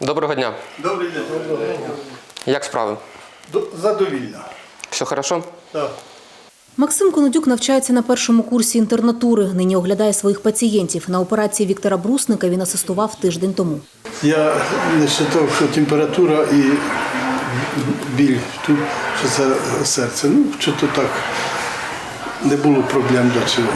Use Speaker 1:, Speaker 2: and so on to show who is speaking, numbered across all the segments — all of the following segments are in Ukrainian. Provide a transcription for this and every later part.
Speaker 1: Доброго дня.
Speaker 2: Добрий день.
Speaker 1: Як справи?
Speaker 2: До- Задовільно.
Speaker 1: Все хорошо?
Speaker 2: Так.
Speaker 3: Максим Конодюк навчається на першому курсі інтернатури. Нині оглядає своїх пацієнтів. На операції Віктора Брусника він асистував тиждень тому.
Speaker 2: Я не вважав, що температура і біль тут, що це серце. Ну, що то так не було проблем до цього.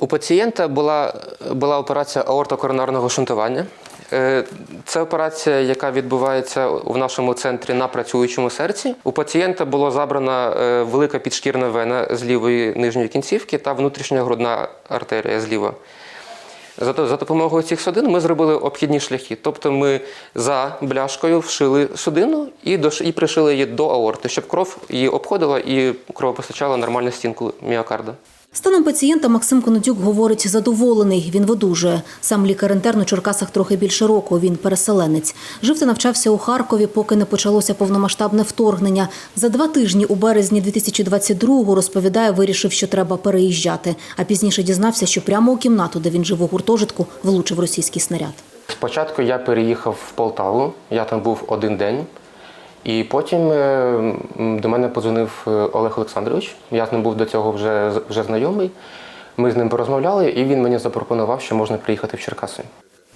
Speaker 1: У пацієнта була, була операція аортокоронарного шунтування. Е, Це операція, яка відбувається в нашому центрі на працюючому серці. У пацієнта було забрана е, велика підшкірна вена з лівої нижньої кінцівки та внутрішня грудна артерія зліва. За, допомогою цих судин ми зробили обхідні шляхи. Тобто ми за бляшкою вшили судину і, і пришили її до аорти, щоб кров її обходила і кров постачала нормальну стінку міокарда.
Speaker 3: Станом пацієнта Максим Конодюк говорить задоволений. Він видужує. Сам лікар-інтерн у Черкасах трохи більше року. Він переселенець. Жив та навчався у Харкові, поки не почалося повномасштабне вторгнення. За два тижні у березні 2022-го, розповідає, вирішив, що треба переїжджати. А пізніше дізнався, що прямо у кімнату, де він жив у гуртожитку, влучив російський снаряд.
Speaker 1: Спочатку я переїхав в Полтаву, я там був один день. І потім е, до мене подзвонив е, Олег Олександрович. Я з ним був до цього вже, вже знайомий. Ми з ним порозмовляли, і він мені запропонував, що можна приїхати в Черкаси.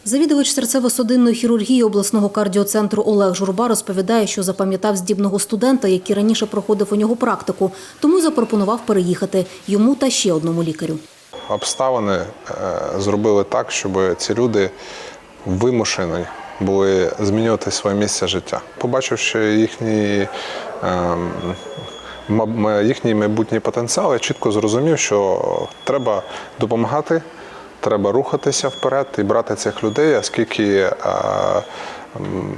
Speaker 3: Завідувач серцево-судинної хірургії обласного кардіоцентру Олег Журба розповідає, що запам'ятав здібного студента, який раніше проходив у нього практику, тому запропонував переїхати йому та ще одному лікарю.
Speaker 4: обставини е, зробили так, щоб ці люди вимушені були змінювати своє місце життя. Побачивши їхній, ем, їхній майбутній потенціал, я чітко зрозумів, що треба допомагати, треба рухатися вперед і брати цих людей, оскільки е, м,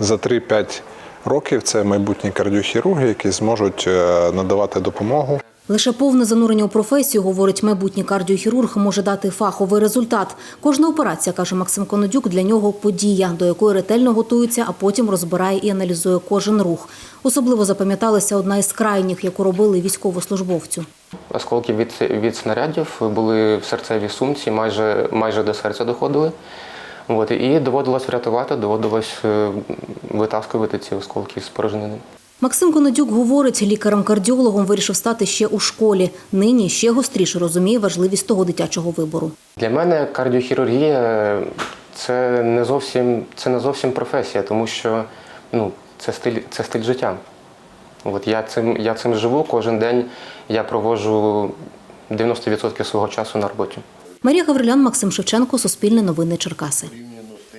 Speaker 4: за 3-5 років це майбутні кардіохірурги, які зможуть е, надавати допомогу.
Speaker 3: Лише повне занурення у професію, говорить майбутній кардіохірург, може дати фаховий результат. Кожна операція, каже Максим Конодюк, для нього подія, до якої ретельно готується, а потім розбирає і аналізує кожен рух. Особливо запам'яталася одна із крайніх, яку робили військовослужбовцю.
Speaker 1: Осколки від, від снарядів були в серцевій сумці, майже, майже до серця доходили. От, і доводилось врятувати, доводилось е, витаскувати ці осколки з порожнини.
Speaker 3: Максим Конодюк говорить, лікарем-кардіологом вирішив стати ще у школі. Нині ще гостріше розуміє важливість того дитячого вибору.
Speaker 1: Для мене кардіохірургія це не зовсім, це не зовсім професія, тому що ну, це, стиль, це стиль життя. От я, цим, я цим живу кожен день, я проводжу 90% свого часу на роботі.
Speaker 3: Марія Гаврилян, Максим Шевченко, Суспільне новини Черкаси.